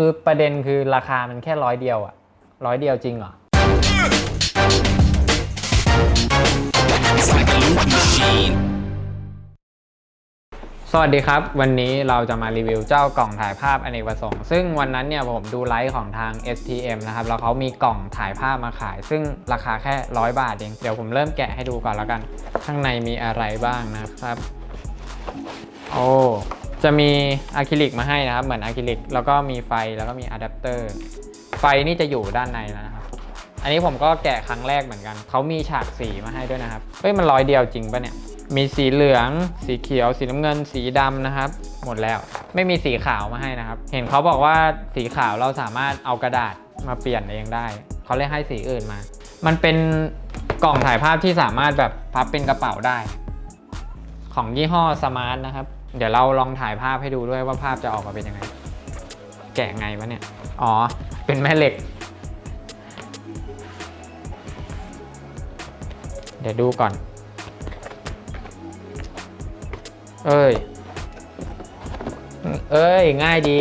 คือประเด็นคือราคามันแค่ร้อยเดียวอะร้อยเดียวจริงเหรอ สวัสดีครับ วันนี้เราจะมารีวิวเจ้ากล่องถ่ายภาพอเนกประสงค์ ซึ่งวันนั้นเนี่ยผมดูไลฟ์ของทาง STM นะครับ แล้วเขามีกล่องถ่ายภาพมาขาย ซึ่งราคาแค่ร้อยบาทเอง เดี๋ยวผมเริ่มแกะให้ดูก่อนแล้วกัน ข้างในมีอะไรบ้างนะครับ โอ้ จะมีอะคริลิกมาให้นะครับ เหมือนอะคริลิกแล้วก็มีไฟแล้วก็มีอะแดปเตอร์ไฟนี่จะอยู่ด้านในแล้วนะครับ อันนี้ผมก็แกะครั้งแรกเหมือนกันเขามีฉากสีมาให้ด้วยนะครับเฮ้ยมันร้อยเดียวจริงปะเนี่ยมีสีเหลือง สีเขียว สีน้ำเงิน สีดำนะครับ หมดแล้ว ไม่มีสีขาวมาให้นะครับ เห็นเขาบอกว่าสีขาวเราสามารถเอากระดาษมาเปลี่ยนเองได้ เขาเลยให้สีอื่นมา มันเป็นกล่องถ่ายภาพที่สามารถแบบพับเป็นกระเป๋าได้ ของยี่ห้อสมาร์ทนะครับ เดี๋ยวเราลองถ่ายภาพให้ดูด้วยว่าภาพจะออกมาเป็นยังไง แกะไงวะเนี่ย อ๋อ เป็นแม่เหล็ก เดี๋ยวดูก่อน เอ้ย เอ้ย ง่ายดี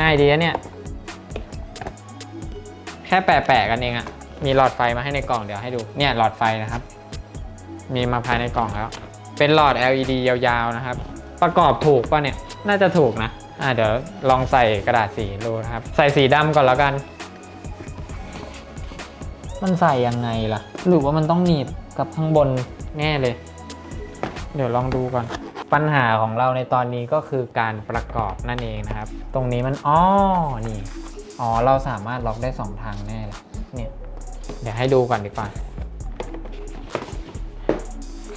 ง่ายดีนะเนี่ย แค่แปะๆกันเองอะมีหลอดไฟมาให้ในกล่องเดี๋ยวให้ดู เนี่ยหลอดไฟนะครับ มีมาภายในกล่องแล้ว เป็นหลอด LED ยาวๆนะครับ ประกอบถูกป่ะเนี่ย น่าจะถูกนะ อ่าเดี๋ยวลองใส่กระดาษสีดูนะครับ ใส่สีดำก่อนแล้วกัน มันใส่ยังไงล่ะ หรือว่ามันต้องหนีบกับข้างบนแน่เลย เดี๋ยวลองดูก่อน ปัญหาของเราในตอนนี้ก็คือการประกอบนั่นเองนะครับ ตรงนี้มันอ๋อนี่ อ๋อ เราสามารถล็อกได้สองทางแน่เลยเนี่ย เดี๋ยวให้ดูก่อนดีกว่า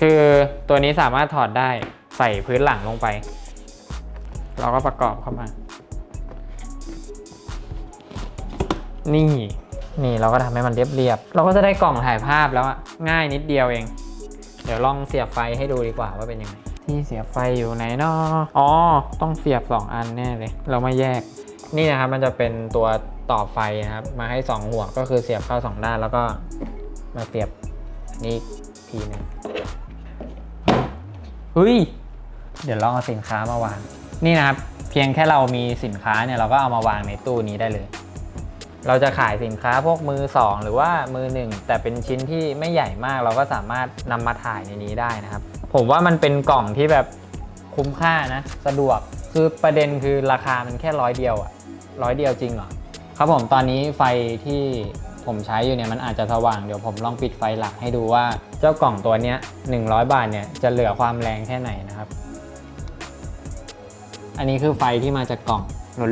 คือตัวนี้สามารถถอดได้ใส่พื้นหลังลงไป เราก็ประกอบเข้ามา นี่นี่เราก็ทำให้มันเรียบๆเราก็จะได้กล่องถ่ายภาพแล้วอะง่ายนิดเดียวเอง เดี๋ยวลองเสียบไฟให้ดูดีกว่าว่าเป็นยังไง ที่เสียบไฟอยู่ไหนเนาะอ๋อ ต้องเสียบ 2 อันแน่เลย เราไม่แยก นี่นะครับมันจะเป็นตัวต่อไฟนะครับ มาให้ 2 หัวก็คือเสียบเข้า 2 ด้านแล้วก็มาเสียบนี่อีกทีนึง เฮ้ย เดี๋ยวลองเอาสินค้ามาวาง นี่นะครับ เพียงแค่เรามีสินค้าเนี่ยเราก็เอามาวางในตู้นี้ได้เลย เราจะขายสินค้าพวกมือ 2 หรือว่ามือ 1 แต่เป็นชิ้นที่ไม่ใหญ่มาก เราก็สามารถนำมาถ่ายในนี้ได้นะครับ ผมว่ามันเป็นกล่องที่แบบคุ้มค่านะ สะดวกคือประเด็นคือราคามันแค่ร้อยเดียวอะร้อยเดียวจริงเหรอครับผมตอนนี้ไฟที่ ผมใช้อยู่เนี่ยมันอาจจะสว่างเดี๋ยวผมลองปิดไฟหลักให้ดูว่าเจ้ากล่องตัวเนี้ย100 บาทเนี่ยจะเหลือความแรงแค่ไหนนะครับ อันนี้คือไฟที่มาจากกล่อง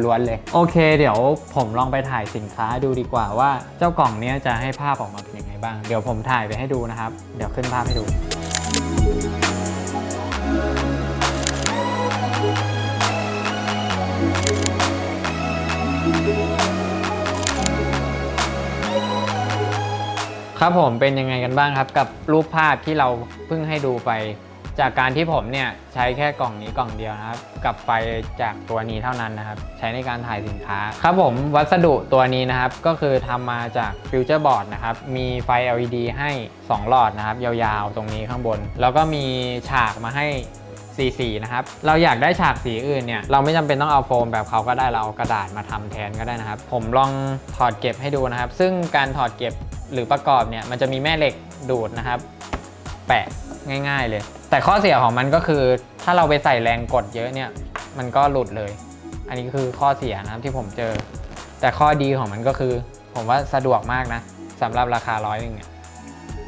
ล้วนๆเลย โอเค เดี๋ยวผมลองไปถ่ายสินค้าดูดีกว่าว่าเจ้ากล่องเนี้ยจะให้ภาพออกมาเป็นยังไงบ้าง เดี๋ยวผมถ่ายไปให้ดูนะครับ เดี๋ยวขึ้นภาพให้ดู ครับผมเป็นยังไงกันบ้างครับ กับรูปภาพที่เราเพิ่งให้ดูไป จากการที่ผมเนี่ยใช้แค่กล่องนี้กล่องเดียวนะครับ กับไฟจากตัวนี้เท่านั้นนะครับ ใช้ในการถ่ายสินค้า ครับผมวัสดุตัวนี้นะครับ ก็คือทำมาจากฟิวเจอร์บอร์ดนะครับ มีไฟ LED ให้ 2 หลอดนะครับ ยาวๆ ตรงนี้ข้างบน แล้วก็มีฉากมาให้สีสีนะครับ เราอยากได้ฉากสีอื่นเนี่ย เราไม่จำเป็นต้องเอาโฟมแบบเขาก็ได้ เราเอากระดาษมาทำแทนก็ได้นะครับ ผมลองถอดเก็บให้ดูนะครับ ซึ่งการถอดเก็บ หรือประกอบเนี่ยมันจะมีแม่เหล็กดูดนะครับ แปะง่ายๆเลย แต่ข้อเสียของมันก็คือ ถ้าเราไปใส่แรงกดเยอะเนี่ย มันก็หลุดเลย อันนี้คือข้อเสียนะครับที่ผมเจอ แต่ข้อดีของมันก็คือ ผมว่าสะดวกมากนะสำหรับราคาร้อยหนึ่งเนี่ย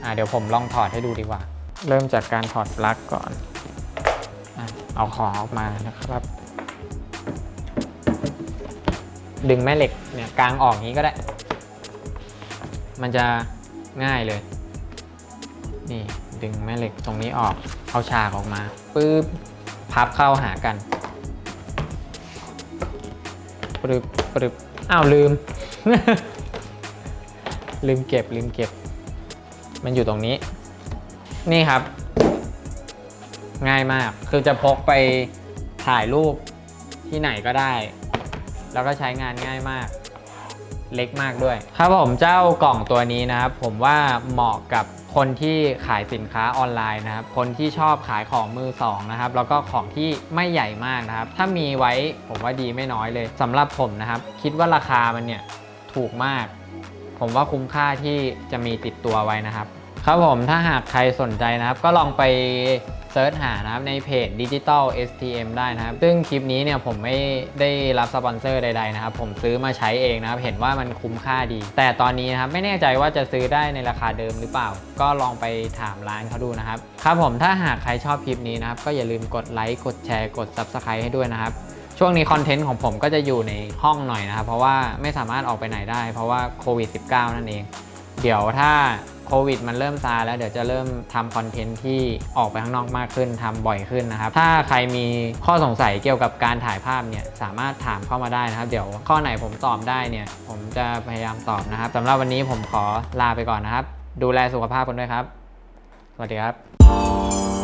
อะเดี๋ยวผมลองถอดให้ดูดีกว่า เริ่มจากการถอดปลั๊กก่อนอะเอาของออกมานะครับ ดึงแม่เหล็กเนี่ยกลางออกงี้ก็ได้ มันจะง่ายเลย นี่ดึงแม่เหล็กตรงนี้ออกเอาฉากออกมาปึ๊บพับเข้าหากันปึ๊บปึ๊บอ้าวลืม ลืมเก็บลืมเก็บ มันอยู่ตรงนี้ นี่ครับ ง่ายมากคือจะพกไปถ่ายรูปที่ไหนก็ได้ แล้วก็ใช้งานง่ายมาก เล็กมากด้วย ครับผมเจ้ากล่องตัวนี้นะครับผมว่าเหมาะกับคนที่ขายสินค้าออนไลน์นะครับ คนที่ชอบขายของมือสองนะครับ แล้วก็ของที่ไม่ใหญ่มากนะครับ ถ้ามีไว้ผมว่าดีไม่น้อยเลยสำหรับผมนะครับ คิดว่าราคามันเนี่ยถูกมาก ผมว่าคุ้มค่าที่จะมีติดตัวไว้นะครับ ครับผมถ้าหากใครสนใจนะครับ ก็ลองไป เซิร์ชหานะครับในเพจ Digital STM ได้นะครับ ซึ่งคลิปนี้เนี่ยผมไม่ได้รับสปอนเซอร์ใดๆนะครับ ผมซื้อมาใช้เองนะครับ เห็นว่ามันคุ้มค่าดี แต่ตอนนี้นะครับไม่แน่ใจว่าจะซื้อได้ในราคาเดิมหรือเปล่า ก็ลองไปถามร้านเขาดูนะครับ ครับผมถ้าหากใครชอบคลิปนี้นะครับ ก็อย่าลืมกดไลค์กดแชร์กด Subscribe ให้ด้วยนะครับช่วงนี้คอนเทนต์ของผมก็จะอยู่ในห้องหน่อยนะครับ เพราะว่าไม่สามารถออกไปไหนได้ เพราะว่าโควิด -19 นั่นเอง เดี๋ยวถ้าโควิดมันเริ่มซาแล้วเดี๋ยวจะเริ่มทำคอนเทนต์ที่ออกไปข้างนอกมากขึ้นทำบ่อยขึ้นนะครับ ถ้าใครมีข้อสงสัยเกี่ยวกับการถ่ายภาพเนี่ยสามารถถามเข้ามาได้นะครับ เดี๋ยวข้อไหนผมตอบได้เนี่ยผมจะพยายามตอบนะครับสำหรับวันนี้ผมขอลาไปก่อนนะครับ ดูแลสุขภาพกันด้วยครับ สวัสดีครับ